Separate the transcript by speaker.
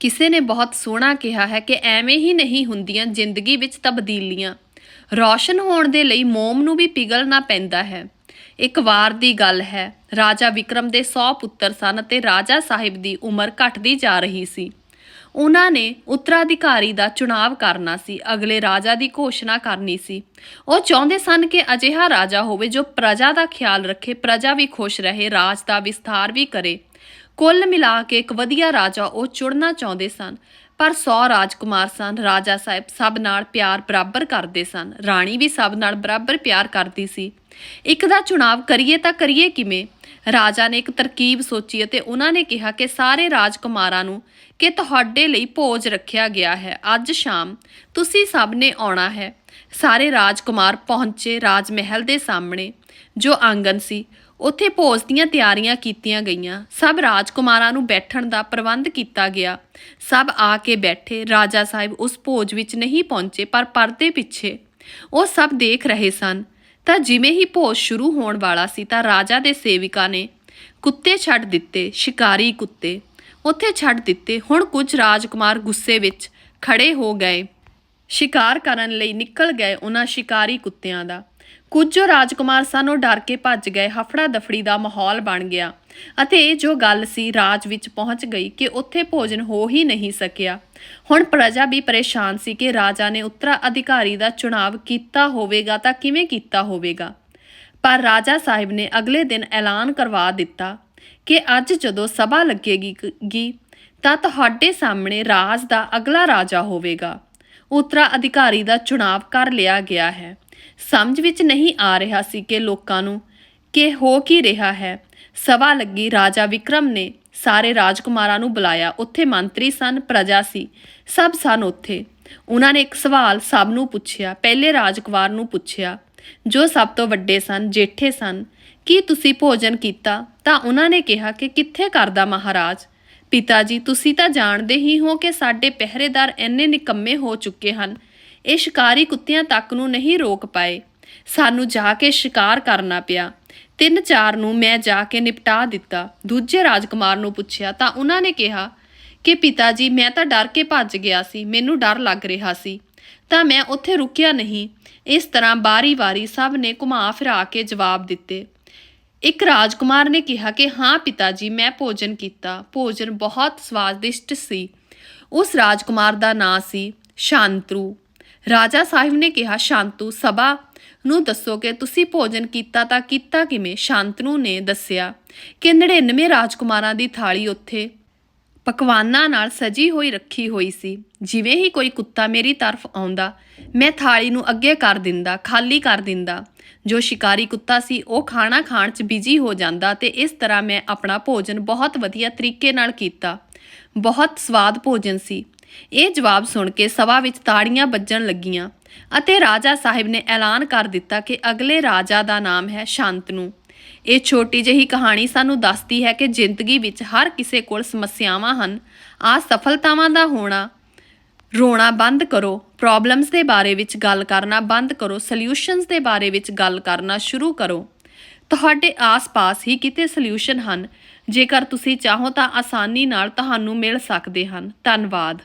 Speaker 1: ਕਿਸੇ ਨੇ ਬਹੁਤ ਸੋਹਣਾ ਕਿਹਾ ਹੈ ਕਿ ਐਵੇਂ ਹੀ ਨਹੀਂ ਹੁੰਦੀਆਂ ਜ਼ਿੰਦਗੀ ਵਿੱਚ ਤਬਦੀਲੀਆਂ। ਰੌਸ਼ਨ ਹੋਣ ਦੇ ਲਈ ਮੋਮ ਨੂੰ ਵੀ ਪਿਘਲਣਾ ਪੈਂਦਾ ਹੈ। ਇੱਕ ਵਾਰ ਦੀ ਗੱਲ ਹੈ, ਰਾਜਾ ਵਿਕਰਮ ਦੇ 100 ਪੁੱਤਰ ਸਨ ਅਤੇ ਰਾਜਾ ਸਾਹਿਬ ਦੀ ਉਮਰ ਘਟਦੀ ਜਾ ਰਹੀ ਸੀ। ਉਹਨਾਂ ਨੇ ਉੱਤਰਾਧਿਕਾਰੀ ਦਾ ਚੁਣਾਵ ਕਰਨਾ ਸੀ, ਅਗਲੇ ਰਾਜਾ ਦੀ ਘੋਸ਼ਣਾ ਕਰਨੀ ਸੀ। ਉਹ ਚਾਹੁੰਦੇ ਸਨ ਕਿ ਅਜਿਹਾ ਰਾਜਾ ਹੋਵੇ ਜੋ ਪ੍ਰਜਾ ਦਾ ਖਿਆਲ ਰੱਖੇ, ਪ੍ਰਜਾ ਵੀ ਖੁਸ਼ ਰਹੇ, ਰਾਜ ਦਾ ਵਿਸਥਾਰ ਵੀ ਕਰੇ। ਕੁੱਲ ਮਿਲਾ ਕੇ ਇੱਕ ਵਧੀਆ ਰਾਜਾ ਉਹ ਚੁਣਨਾ ਚਾਹੁੰਦੇ ਸਨ, ਪਰ ਸੌ ਰਾਜਕੁਮਾਰ ਸਨ, ਰਾਜਾ ਸਾਹਿਬ ਸਭ ਨਾਲ ਪਿਆਰ ਬਰਾਬਰ ਕਰਦੇ ਸਨ, ਰਾਣੀ ਵੀ ਸਭ ਨਾਲ ਬਰਾਬਰ ਪਿਆਰ ਕਰਦੀ ਸੀ। ਇੱਕ ਦਾ ਚੁਣਾਵ ਕਰੀਏ ਤਾਂ ਕਰੀਏ ਕਿਵੇਂ? ਰਾਜਾ ਨੇ ਇੱਕ ਤਰਕੀਬ ਸੋਚੀ ਅਤੇ ਉਹਨਾਂ ਨੇ ਕਿਹਾ ਕਿ ਸਾਰੇ ਰਾਜਕੁਮਾਰਾਂ ਨੂੰ ਕਿ ਤੁਹਾਡੇ ਲਈ ਭੋਜ ਰੱਖਿਆ ਗਿਆ ਹੈ, ਅੱਜ ਸ਼ਾਮ ਤੁਸੀਂ ਸਭ ਨੇ ਆਉਣਾ ਹੈ। ਸਾਰੇ ਰਾਜਕੁਮਾਰ ਪਹੁੰਚੇ ਰਾਜ ਮਹਿਲ ਦੇ ਸਾਹਮਣੇ, ਜੋ ਆਂਗਨ ਸੀ ਉੱਥੇ ਭੋਜ ਦੀਆਂ ਤਿਆਰੀਆਂ ਕੀਤੀਆਂ ਗਈਆਂ। ਸਭ ਰਾਜਕੁਮਾਰਾਂ ਨੂੰ ਬੈਠਣ ਦਾ ਪ੍ਰਬੰਧ ਕੀਤਾ ਗਿਆ। ਸਭ ਆ ਕੇ ਬੈਠੇ। ਰਾਜਾ ਸਾਹਿਬ ਉਸ ਭੋਜ ਵਿੱਚ ਨਹੀਂ ਪਹੁੰਚੇ, ਪਰ ਪਰਦੇ ਪਿੱਛੇ ਉਹ ਸਭ ਦੇਖ ਰਹੇ ਸਨ। ਤਾਂ ਜਿਵੇਂ ਹੀ ਭੋਜ ਸ਼ੁਰੂ ਹੋਣ ਵਾਲਾ ਸੀ, ਤਾਂ ਰਾਜਾ ਦੇ ਸੇਵਿਕਾ ਨੇ ਕੁੱਤੇ ਛੱਡ ਦਿੱਤੇ, ਸ਼ਿਕਾਰੀ ਕੁੱਤੇ। ਉੱਥੇ ਛੱਡ ਦਿੱਤੇ। ਹੁਣ ਕੁਝ ਰਾਜਕੁਮਾਰ ਗੁੱਸੇ ਵਿੱਚ ਖੜੇ ਹੋ ਗਏ। ਸ਼ਿਕਾਰ ਕਰਨ ਲਈ ਨਿਕਲ ਗਏ ਉਹਨਾਂ ਸ਼ਿਕਾਰੀ ਕੁੱਤਿਆਂ ਦਾ। ਕੁਝ ਜੋ ਰਾਜਕੁਮਾਰ ਸਨ, ਉਹ ਡਰ ਕੇ ਭੱਜ ਗਏ ਹਫੜਾ ਦਫੜੀ ਦਾ ਮਾਹੌਲ ਬਣ ਗਿਆ। ਅਤੇ ਇਹ ਜੋ ਗੱਲ ਸੀ, ਰਾਜ ਵਿੱਚ ਪਹੁੰਚ ਗਈ ਕਿ ਉੱਥੇ ਭੋਜਨ ਹੋ ਹੀ ਨਹੀਂ ਸਕਿਆ। ਹੁਣ ਪ੍ਰਜਾ ਵੀ ਪਰੇਸ਼ਾਨ ਸੀ ਕਿ ਰਾਜਾ ਨੇ ਉੱਤਰਾ ਅਧਿਕਾਰੀ ਦਾ ਚੁਣਾਵ ਕੀਤਾ ਹੋਵੇਗਾ ਤਾਂ ਕਿਵੇਂ ਕੀਤਾ ਹੋਵੇਗਾ। ਪਰ ਰਾਜਾ ਸਾਹਿਬ ਨੇ ਅਗਲੇ ਦਿਨ ਐਲਾਨ ਕਰਵਾ ਦਿੱਤਾ ਕਿ ਅੱਜ ਜਦੋਂ ਸਭਾ ਲੱਗੇਗੀ ਤਾਂ ਤੁਹਾਡੇ ਸਾਹਮਣੇ ਰਾਜ ਦਾ ਅਗਲਾ ਰਾਜਾ ਹੋਵੇਗਾ। ਉੱਤਰਾ ਅਧਿਕਾਰੀ ਦਾ ਚੁਣਾਵ ਕਰ ਲਿਆ ਗਿਆ ਹੈ। ਸਮਝ ਵਿੱਚ ਨਹੀਂ ਆ ਰਿਹਾ ਸੀ ਕਿ ਲੋਕਾਂ ਨੂੰ ਕਿ ਹੋ ਕੀ ਰਿਹਾ ਹੈ। ਸਵਾ ਲੱਗੀ, ਰਾਜਾ ਵਿਕਰਮ ਨੇ ਸਾਰੇ ਰਾਜਕੁਮਾਰਾਂ ਨੂੰ ਬੁਲਾਇਆ। ਉੱਥੇ ਮੰਤਰੀ ਸਨ, ਪ੍ਰਜਾ ਸੀ, ਸਭ ਸਨ ਉੱਥੇ। ਉਹਨਾਂ ਨੇ ਇੱਕ ਸਵਾਲ ਸਭ ਨੂੰ ਪੁੱਛਿਆ, ਪਹਿਲੇ ਰਾਜਕੁਮਾਰ ਨੂੰ ਪੁੱਛਿਆ, ਜੋ ਸਭ ਤੋਂ ਵੱਡੇ ਸਨ, ਜੇਠੇ ਸਨ, ਕੀ ਤੁਸੀਂ ਭੋਜਨ ਕੀਤਾ? ਤਾਂ ਉਹਨਾਂ ਨੇ ਕਿਹਾ ਕਿ ਕਿੱਥੇ ਕਰਦਾ ਮਹਾਰਾਜ? ਪਿਤਾ ਜੀ, ਤੁਸੀਂ ਤਾਂ ਜਾਣਦੇ ਹੀ ਹੋ ਕਿ ਸਾਡੇ ਪਹਿਰੇਦਾਰ ਇੰਨੇ ਨਿਕੰਮੇ ਹੋ ਚੁੱਕੇ ਹਨ। ਇਹ ਸ਼ਿਕਾਰੀ ਕੁੱਤਿਆਂ ਤੱਕ ਨੂੰ ਨਹੀਂ ਰੋਕ ਪਾਏ। ਸਾਨੂੰ ਜਾ ਕੇ ਸ਼ਿਕਾਰ ਕਰਨਾ ਪਿਆ। ਤਿੰਨ ਚਾਰ ਨੂੰ ਮੈਂ ਜਾ ਕੇ ਨਿਪਟਾ ਦਿੱਤਾ। ਦੂਜੇ ਰਾਜਕੁਮਾਰ ਨੂੰ ਪੁੱਛਿਆ ਤਾਂ ਉਹਨਾਂ ਨੇ ਕਿਹਾ ਕਿ ਪਿਤਾ ਜੀ ਮੈਂ ਤਾਂ ਡਰ ਕੇ ਭੱਜ ਗਿਆ ਸੀ। ਮੈਨੂੰ ਡਰ ਲੱਗ ਰਿਹਾ ਸੀ। ਤਾਂ ਮੈਂ ਉੱਥੇ ਰੁਕਿਆ ਨਹੀਂ। ਇਸ ਤਰ੍ਹਾਂ ਬਾਰੀ-ਬਾਰੀ ਸਭ ਨੇ ਘੁਮਾ ਫਿਰਾ ਕੇ ਜਵਾਬ ਦਿੱਤੇ। ਇੱਕ ਰਾਜਕੁਮਾਰ ਨੇ ਕਿਹਾ ਕਿ, ਹਾਂ ਪਿਤਾ ਜੀ ਮੈਂ ਭੋਜਨ ਕੀਤਾ। ਭੋਜਨ ਬਹੁਤ ਸਵਾਦਿਸ਼ਟ ਸੀ। ਉਸ ਰਾਜਕੁਮਾਰ ਦਾ ਨਾਂ ਸੀ ਸ਼ਾਂਤਰੂ। ਰਾਜਾ ਸਾਹਿਬ ਨੇ ਕਿਹਾ, ਸ਼ਾਂਤੂ, ਸਭਾ ਨੂੰ ਦੱਸੋ ਕਿ ਤੁਸੀਂ ਭੋਜਨ ਕੀਤਾ ਤਾਂ ਕੀਤਾ ਕਿਵੇਂ? ਸ਼ਾਂਤਨੂ ਨੇ ਦੱਸਿਆ, ਕਿ 99 ਰਾਜਕੁਮਾਰਾਂ ਦੀ ਥਾਲੀ ਉੱਥੇ ਪਕਵਾਨਾਂ ਨਾਲ ਸਜੀ ਹੋਈ ਰੱਖੀ ਹੋਈ ਸੀ। ਜਿਵੇਂ ਹੀ ਕੋਈ ਕੁੱਤਾ ਮੇਰੀ ਤਰਫ ਆਉਂਦਾ, ਮੈਂ ਥਾਲੀ ਨੂੰ ਅੱਗੇ ਕਰ ਦਿੰਦਾ, ਖਾਲੀ ਕਰ ਦਿੰਦਾ। ਜੋ ਸ਼ਿਕਾਰੀ ਕੁੱਤਾ ਸੀ, ਉਹ ਖਾਣਾ ਖਾਣ 'ਚ ਬਿਜ਼ੀ ਹੋ ਜਾਂਦਾ ਤੇ ਇਸ ਤਰ੍ਹਾਂ ਮੈਂ ਆਪਣਾ ਭੋਜਨ ਬਹੁਤ ਵਧੀਆ ਤਰੀਕੇ ਨਾਲ ਕੀਤਾ। ਬਹੁਤ ਸਵਾਦ ਭੋਜਨ ਸੀ। ਇਹ ਜਵਾਬ ਸੁਣ ਕੇ ਸਭਾ ਵਿੱਚ ਤਾੜੀਆਂ ਵੱਜਣ ਲੱਗੀਆਂ ਅਤੇ ਰਾਜਾ ਸਾਹਿਬ ਨੇ ਐਲਾਨ ਕਰ ਦਿੱਤਾ ਕਿ ਅਗਲੇ ਰਾਜਾ ਦਾ ਨਾਮ ਹੈ ਸ਼ਾਂਤਨੂ ਇਹ ਛੋਟੀ ਜਿਹੀ ਕਹਾਣੀ ਸਾਨੂੰ ਦੱਸਦੀ ਹੈ ਕਿ ਜ਼ਿੰਦਗੀ ਵਿੱਚ ਹਰ ਕਿਸੇ ਕੋਲ ਸਮੱਸਿਆਵਾਂ ਹਨ, ਆ ਸਫਲਤਾਵਾਂ ਦਾ ਹੋਣਾ। ਰੋਣਾ ਬੰਦ ਕਰੋ ਪ੍ਰੋਬਲਮਸ ਦੇ ਬਾਰੇ ਵਿੱਚ ਗੱਲ ਕਰਨਾ ਬੰਦ ਕਰੋ ਸੋਲਿਊਸ਼ਨਸ ਦੇ ਬਾਰੇ ਵਿੱਚ ਗੱਲ ਕਰਨਾ ਸ਼ੁਰੂ ਕਰੋ। ਤੁਹਾਡੇ ਆਸ-ਪਾਸ ਹੀ ਕਿਤੇ ਸੋਲਿਊਸ਼ਨ ਹਨ, ਜੇਕਰ ਤੁਸੀਂ ਚਾਹੋ ਤਾਂ ਆਸਾਨੀ ਨਾਲ ਤੁਹਾਨੂੰ ਮਿਲ ਸਕਦੇ ਹਨ। ਧੰਨਵਾਦ।